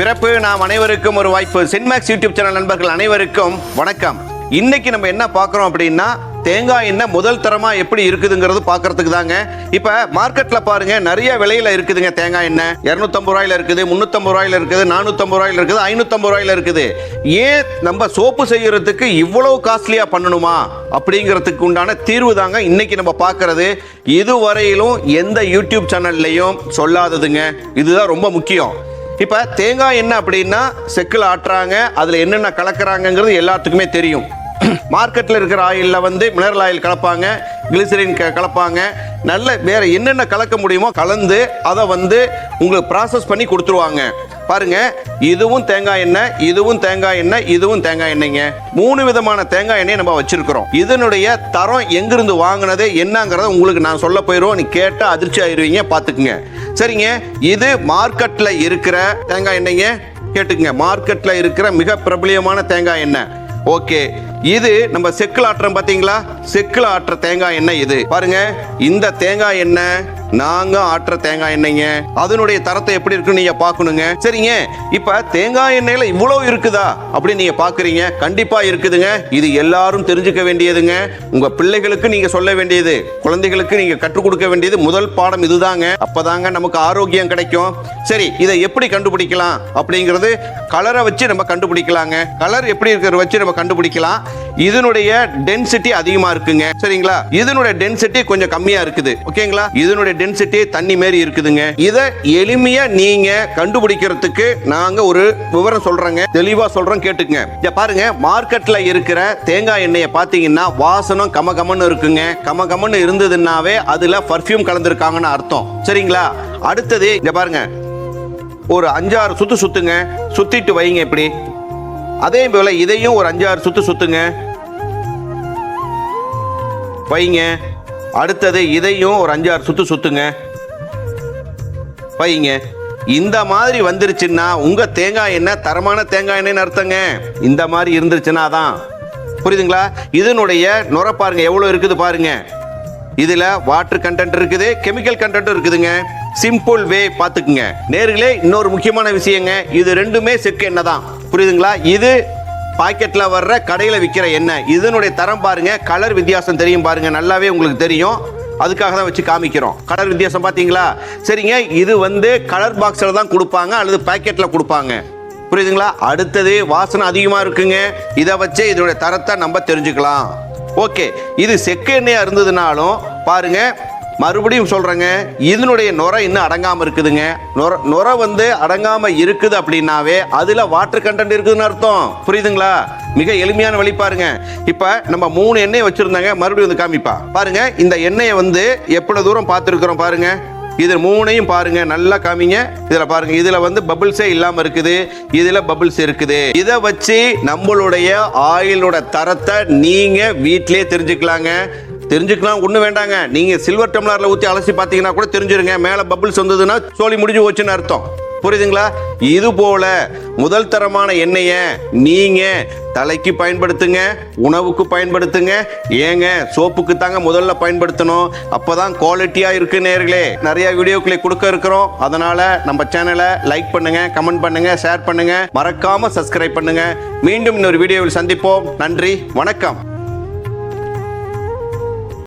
பிறப்பு நாம் அனைவருக்கும் ஒரு வாய்ப்பு. சின்மேக்ஸ் யூடியூப் சேனல் நண்பர்கள் அனைவருக்கும் வணக்கம். இன்னைக்கு நம்ம என்ன பார்க்குறோம் அப்படின்னா தேங்காய் எண்ணெய் முதல் தரமாக எப்படி இருக்குதுங்கிறது பார்க்கறதுக்கு தாங்க. இப்போ மார்க்கெட்டில் பாருங்க நிறைய விலையில இருக்குதுங்க தேங்காய் எண்ணெய். இரநூத்தம்பது ரூபாயில இருக்குது முந்நூற்றம்பது ரூபாயில இருக்குது நானூற்றம்பது ரூபாயில இருக்குது ஐநூற்றம்பது ரூபாயில இருக்குது. ஏன் நம்ம சோப்பு செய்யறதுக்கு இவ்வளவு காஸ்ட்லியாக பண்ணணுமா? அப்படிங்கிறதுக்கு உண்டான தீர்வு தாங்க இன்னைக்கு நம்ம பார்க்கறது. இதுவரையிலும் எந்த யூடியூப் சேனல்லையும் சொல்லாததுங்க. இதுதான் ரொம்ப முக்கியம். இப்போ தேங்காய் எண்ணெய் அப்படின்னா செக்கில் ஆட்டுறாங்க அதில் என்னென்ன கலக்குறாங்கங்கிறது எல்லாத்துக்குமே தெரியும். மார்க்கெட்டில் இருக்கிற ஆயிலில் வந்து மினரல் ஆயில் கலப்பாங்க கிளிசரின் க கலப்பாங்க. நல்ல வேறு என்னென்ன கலக்க முடியுமோ கலந்து அதை வந்து உங்களுக்கு ப்ராசஸ் பண்ணி கொடுத்துருவாங்க. பாருங்க இதுவும் தேங்காய் எண்ணெய் இதுவும் தேங்காய் எண்ணெய் இதுவும் தேங்காய் எண்ணெய்ங்க. மூணு விதமான தேங்காய் எண்ணெய் நம்ம வச்சுருக்கிறோம். இதனுடைய தரம் எங்கிருந்து வாங்கினது என்னங்கிறத உங்களுக்கு நான் சொல்ல போயிடுவோம். நீ கேட்டால் அதிர்ச்சி ஆயிருவீங்க பார்த்துக்குங்க சரிங்க. இது மார்க்கெட்ல இருக்கிற தேங்காய் எண்ணெய்ங்க கேட்டுக்குங்க. மார்க்கெட்ல இருக்கிற மிக பிரபலியமான தேங்காய் எண்ணெய் ஓகே. இது நம்ம செக்கில் ஆட்டுறோம் பார்த்தீங்களா செக்கில் ஆட்டுற தேங்காய் எண்ணெய் இது? பாருங்க. இந்த தேங்காய் எண்ணெய் நாங்க ஆட்டுற தேங்காய் எண்ணெய்ங்க. அதனுடைய தரத்தை எப்படி இருக்குன்னு நீங்க பார்க்கணுங்க. சரிங்க. இப்ப தேங்காய் எண்ணெயில இவ்வளவு இருக்குதா? அப்படின்னு நீங்க பாக்குறீங்க கண்டிப்பா இருக்குதுங்க. இது எல்லாரும் தெரிஞ்சுக்க வேண்டியதுங்க. உங்க பிள்ளைகளுக்கு நீங்க சொல்ல வேண்டியது. குழந்தைகளுக்கு நீங்க கற்றுக் கொடுக்க வேண்டியது. முதல் பாடம் இதுதாங்க. அப்பதாங்க நமக்கு ஆரோக்கியம் கிடைக்கும். சரி இதை எப்படி கண்டுபிடிக்கலாம்? அப்படிங்கிறது கலரை வச்சு நம்ம கண்டுபிடிக்கலாங்க. கலர் எப்படி இருக்கிறத வச்சு நம்ம கண்டுபிடிக்கலாம். இதனுடைய டென்சிட்டி அதிகமா இருக்குங்க. சரிங்களா? இதனுடைய டென்சிட்டி கொஞ்சம் கம்மியா இருக்குது. ஓகேங்களா? இதனுடைய டென்சிட்டி தண்ணி மாரி இருக்குதுங்க. இதை எளிமையா நீங்க கண்டுபிடிக்கிறதுக்கு நாங்க ஒரு விவரம் சொல்றேங்க. தெளிவா சொல்றோம் கேட்டுக்குங்க. இங்க பாருங்க மார்க்கெட்ல இருக்கிற தேங்காய் எண்ணெயை பாத்தீங்கன்னா வாசனம் கமகமன்னு இருக்குங்க. கமகமன்னு இருந்ததுன்னாவே அதுல பர்ஃப்யூம் கலந்துருக்காங்கன்னு அர்த்தம். சரிங்களா? அடுத்தது இங்க பாருங்க. ஒரு அஞ்சாறு சுத்து சுத்துங்க. சுத்திட்டு வைங்க இப்படி. அதே போல இதையும் ஒரு அஞ்சாறு சுத்து சுத்துங்க. வைங்க. அடுத்தது இதையும் ஒரு அஞ்சாறு சுத்து சுத்துங்க. வைங்க. இந்த மாதிரி வந்துருச்சுன்னா உங்க தேங்காய் எண்ணெய் தரமான தேங்காய் எண்ணெய்னு அர்த்தங்க. இந்த மாதிரி இருந்துருச்சுன்னா தான் புரியுதுங்களா? இதனுடைய நுர பாருங்க எவ்வளோ இருக்குது பாருங்க. இதுல வாட்டர் கண்டென்ட் இருக்குது கெமிக்கல் கண்டென்ட் இருக்குதுங்க. சிம்பிள் வே பாத்துக்குங்க நேர்களே இன்னொரு முக்கியமான விஷயங்க. இது ரெண்டுமே செக்கு எண்ணெய் தான். புரியுதுங்களா? இது பாக்கெட்டில் வர்ற கடையில் விற்கிற எண்ணெய். இதனுடைய தரம் பாருங்க. கலர் வித்தியாசம் தெரியும் பாருங்க. நல்லாவே உங்களுக்கு தெரியும். அதுக்காக தான் வச்சு காமிக்கிறோம். கலர் வித்தியாசம் பார்த்தீங்களா சரிங்க. இது வந்து கலர் பாக்ஸில் தான் கொடுப்பாங்க. அல்லது பாக்கெட்டில் கொடுப்பாங்க. புரியுதுங்களா? அடுத்தது வாசனை அதிகமாக இருக்குங்க. இதை வச்சே இதனுடைய தரத்தை நம்ம தெரிஞ்சுக்கலாம். ஓகே. இது செக்கு எண்ணெயாக இருந்ததுனாலும் பாருங்க. மறுபடியும் சொல்கிறேங்க இதனுடைய நுரை இன்னும் அடங்காமல் இருக்குதுங்க. நுர நுரை வந்து அடங்காமல் இருக்குது அப்படின்னாவே அதில் வாட்டர் கண்டென்ட் இருக்குதுன்னு அர்த்தம். புரியுதுங்களா? மிக எளிமையான வழி பாருங்க. இப்போ நம்ம மூணு எண்ணெய் வச்சுருந்தாங்க மறுபடியும் வந்து காமிப்பா. பாருங்க இந்த எண்ணெயை வந்து எவ்வளோ தூரம் பார்த்துருக்குறோம் பாருங்க. இது மூணையும் பாருங்க நல்லா காமிங்க. இதுல பாருங்க இதுல வந்து பபிள்ஸே இல்லாம இருக்குது. இதுல பபிள்ஸ் இருக்குது. இதை வச்சு நம்மளுடைய ஆயிலோட தரத்தை நீங்க வீட்டிலே தெரிஞ்சுக்கலாங்க. தெரிஞ்சுக்கலாம் ஒன்றும் வேண்டாங்க. நீங்கள் சில்வர் டம்ளரில் ஊற்றி அலசி பார்த்தீங்கன்னா கூட தெரிஞ்சிருங்க. மேலே பபுள்ஸ் வந்ததுன்னா சோழி முடிஞ்சு போச்சுன்னு அர்த்தம். புரியுதுங்களா? இது போல முதல் தரமான எண்ணெயை நீங்க தலைக்கு பயன்படுத்துங்க உணவுக்கு பயன்படுத்துங்க. ஏங்க சோப்புக்கு தாங்க முதல்ல பயன்படுத்தணும். அப்போதான் குவாலிட்டியா இருக்கு நேர்களே. நிறைய வீடியோக்களை கொடுக்க இருக்கிறோம். அதனால நம்ம சேனலை லைக் பண்ணுங்க கமெண்ட் பண்ணுங்க ஷேர் பண்ணுங்க. மறக்காம சப்ஸ்கிரைப் பண்ணுங்க. மீண்டும் இன்னொரு வீடியோவில் சந்திப்போம். நன்றி வணக்கம்.